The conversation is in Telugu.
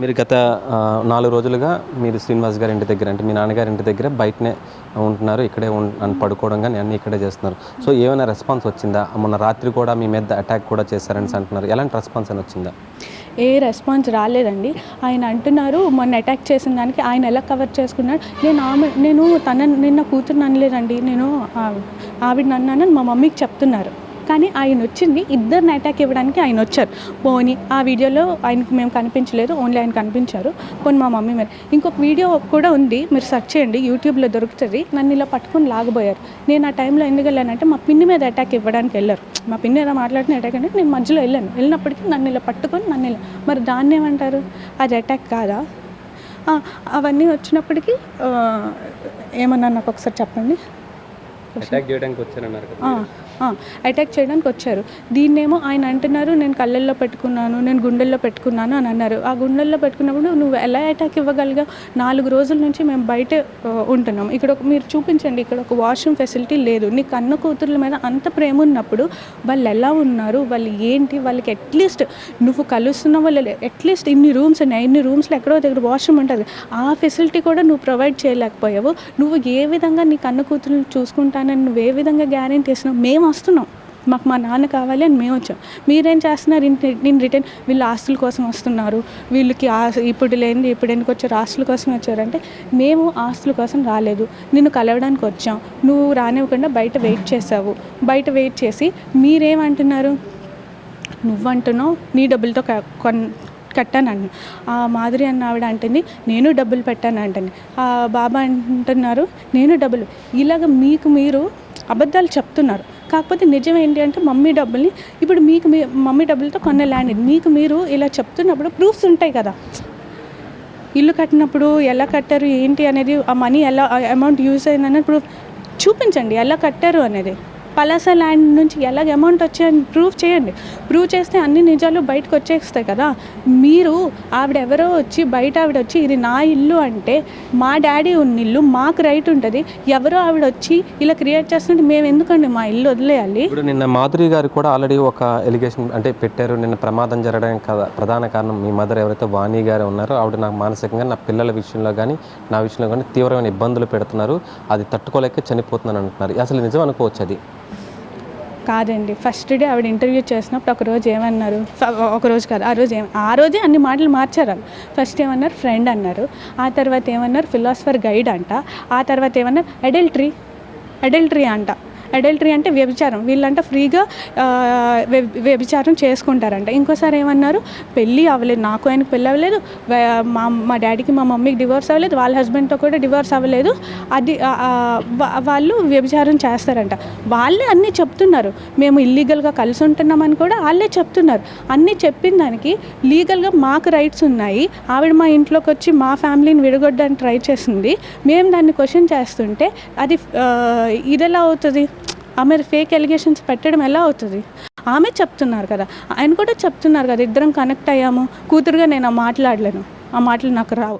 మీరు గత నాలుగు రోజులుగా మీరు శ్రీనివాస్ గారి ఇంటి దగ్గర అంటే మీ నాన్నగారి ఇంటి దగ్గర బయటనే ఉంటున్నారు ఇక్కడే ఉం- పడుకోవడం కానీ అన్నీ ఇక్కడే చేస్తున్నారు. సో ఏమైనా రెస్పాన్స్ వచ్చిందా? మొన్న రాత్రి కూడా మీ మీద అటాక్ కూడా చేశారని అంటున్నారు. ఎలాంటి రెస్పాన్స్ అని వచ్చిందా? ఏ రెస్పాన్స్ రాలేదండి. ఆయన అంటున్నారు మొన్న అటాక్ చేసిన దానికి ఆయన ఎలా కవర్ చేసుకున్నాడు? నేను ఆమె నేను తన నిన్న కూతురు అనలేదండి. నేను ఆ- ఆవిడ అన్నానని మా మమ్మీకి చెప్తున్నారు. కానీ ఆయన వచ్చింది ఇద్దరిని అటాక్ ఇవ్వడానికి ఆయన వచ్చారు. పోనీ ఆ వీడియోలో ఆయనకి మేము కనిపించలేదు ఓన్లీ ఆయన కనిపించారు. పోనీ మా మమ్మీ మీద ఇంకొక వీడియో కూడా ఉంది మీరు సెర్చ్ చేయండి యూట్యూబ్లో దొరుకుతుంది. నన్ను ఇలా పట్టుకొని లాగబోయారు. నేను ఆ టైంలో ఎందుకు వెళ్ళానంటే మా పిన్ని మీద అటాక్ ఇవ్వడానికి వెళ్ళారు. మా పిన్ని ఏదో మాట్లాడిన అటాక్ అంటే నేను మధ్యలో వెళ్ళాను. వెళ్ళినప్పటికీ నన్ను ఇలా పట్టుకొని నన్ను ఇలా మరి దాన్ని ఏమంటారు? అది అటాక్ కాదా? అవన్నీ వచ్చినప్పటికీ ఏమన్నా నాకు ఒకసారి చెప్పండి. అటాక్ చేయడానికి వచ్చారన్నారు అటాక్ చేయడానికి వచ్చారు. దీన్నేమో ఆయన అంటున్నారు నేను కళ్ళల్లో పెట్టుకున్నాను నేను గుండెల్లో పెట్టుకున్నాను అని అన్నారు. ఆ గుండెల్లో పెట్టుకున్నప్పుడు నువ్వు ఎలా అటాక్ ఇవ్వగలిగా? నాలుగు రోజుల నుంచి మేము బయట ఉంటున్నాం. ఇక్కడ ఒక మీరు చూపించండి ఇక్కడ ఒక వాష్రూమ్ ఫెసిలిటీ లేదు. నీ కన్న కూతుర్ల మీద అంత ప్రేమ ఉన్నప్పుడు వాళ్ళు ఎలా ఉన్నారు? వాళ్ళు ఏంటి? వాళ్ళకి అట్లీస్ట్ నువ్వు కలుస్తున్న వాళ్ళు అట్లీస్ట్ ఇన్ని రూమ్స్ ఉన్నాయి. ఇన్ని రూమ్స్లో ఎక్కడో దగ్గర వాష్రూమ్ ఉంటుంది. ఆ ఫెసిలిటీ కూడా నువ్వు ప్రొవైడ్ చేయలేకపోయావు. నువ్వు ఏ విధంగా నీ కన్న కూతురుని చూసుకుంటానని నువ్వు ఏ విధంగా గ్యారెంటీ ఇస్తున్నావు మేము వస్తున్నాం. మాకు మా నాన్న కావాలి అని మేము వచ్చాం. మీరేం చేస్తున్నారు? నేను రిటర్న్ వీళ్ళు ఆస్తుల కోసం వస్తున్నారు. వీళ్ళకి ఇప్పుడు లేని ఇప్పుడు ఎందుకు వచ్చారు? ఆస్తుల కోసం వచ్చారంటే మేము ఆస్తుల కోసం రాలేదు. నిన్ను కలవడానికి వచ్చాం. నువ్వు రానివ్వకుండా బయట వెయిట్ చేసావు. బయట వెయిట్ చేసి మీరేమంటున్నారు? నువ్వంటున్నావు నీ డబ్బులతో క- కొన్ కట్టాను ఆ మాధురి అన్న ఆవిడ అంటుంది నేను డబ్బులు పెట్టాను అంటుంది. ఆ బాబా అంటున్నారు నేను డబ్బులు. ఇలాగ మీకు మీరు అబద్ధాలు చెప్తున్నారు. కాకపోతే నిజం ఏంటి అంటే మమ్మీ డబ్బుల్ని ఇప్పుడు మీకు మీ మమ్మీ డబ్బులతో కొన్న ల్యాండ్ మీకు మీరు ఇలా చెప్తున్నప్పుడు ప్రూఫ్స్ ఉంటాయి కదా. ఇల్లు కట్టినప్పుడు ఎలా కట్టారు ఏంటి అనేది ఆ మనీ ఎలా అమౌంట్ యూజ్ అయింది ప్రూఫ్ చూపించండి. ఎలా కట్టారు అనేది. పలాస ల్యాండ్ నుంచి ఎలాగ అమౌంట్ వచ్చాయని ప్రూవ్ చేయండి. ప్రూవ్ చేస్తే అన్ని నిజాలు బయటకు వచ్చేస్తాయి కదా. మీరు ఆవిడ ఎవరో వచ్చి బయట ఆవిడ వచ్చి ఇది నా ఇల్లు అంటే మా డాడీ ఉన్న ఇల్లు మాకు రైట్ ఉంటుంది. ఎవరో ఆవిడ వచ్చి ఇలా క్రియేట్ చేస్తుంటే మేము ఎందుకండి మా ఇల్లు వదిలేయాలి? ఇప్పుడు నిన్న మాధురి గారు కూడా ఆల్రెడీ ఒక ఎలిగేషన్ అంటే పెట్టారు. నిన్న ప్రమాదం జరగడానికి కదా ప్రధాన కారణం మీ మదర్ ఎవరైతే వాణి గారు ఉన్నారో ఆవిడ నాకు మానసికంగా నా పిల్లల విషయంలో కానీ నా విషయంలో కానీ తీవ్రమైన ఇబ్బందులు పెడుతున్నారు. అది తట్టుకోలేక చనిపోతున్నాను అంటున్నారు. అసలు నిజం అనుకోవచ్చు అది? కాదండి. ఫస్ట్ డే ఆవిడ ఇంటర్వ్యూ చేసినప్పుడు ఒకరోజు ఏమన్నారు? ఒకరోజు ఒక రోజు కాదు ఆ రోజు ఏం ఆ రోజే అన్ని మాటలు మార్చారు. వాళ్ళు ఫస్ట్ ఏమన్నారు? ఫ్రెండ్ అన్నారు. ఆ తర్వాత ఏమన్నారు? ఫిలాసఫర్ గైడ్ అంట. ఆ తర్వాత ఏమన్నారు? అడల్టరీ అడల్టరీ అంట. అడల్టరీ అంటే వ్యభిచారం. వీళ్ళంటే ఫ్రీగా వ్య- వ్యభిచారం చేసుకుంటారంట. ఇంకోసారి ఏమన్నారు? పెళ్ళి అవ్వలేదు. నాకు ఆయనకు పెళ్ళి అవ్వలేదు. మా మా డాడీకి మా మమ్మీకి డివోర్స్ అవ్వలేదు. వాళ్ళ హస్బెండ్తో కూడా డివోర్స్ అవ్వలేదు. అది వాళ్ళు వ్యభిచారం చేస్తారంట. వాళ్ళే అన్నీ చెప్తున్నారు. మేము ఇల్లీగల్గా కలిసి ఉంటున్నామని కూడా వాళ్ళే చెప్తున్నారు. అన్నీ చెప్పిన దానికి లీగల్గా మాకు రైట్స్ ఉన్నాయి. ఆవిడ మా ఇంట్లోకి వచ్చి మా ఫ్యామిలీని విడగొట్టడానికి ట్రై చేసింది. మేము దాన్ని క్వశ్చన్ చేస్తుంటే అది ఇది ఇదెలా అవుతుంది? ఆమె ఫేక్ ఎలిగేషన్స్ పెట్టడం ఎలా అవుతుంది? ఆమె చెప్తున్నారు కదా ఆయన కూడా చెప్తున్నారు కదా ఇద్దరం కనెక్ట్ అయ్యాము కూతురుగా నేను ఆ మాట్లాడలేను ఆ మాటలు నాకు రావు.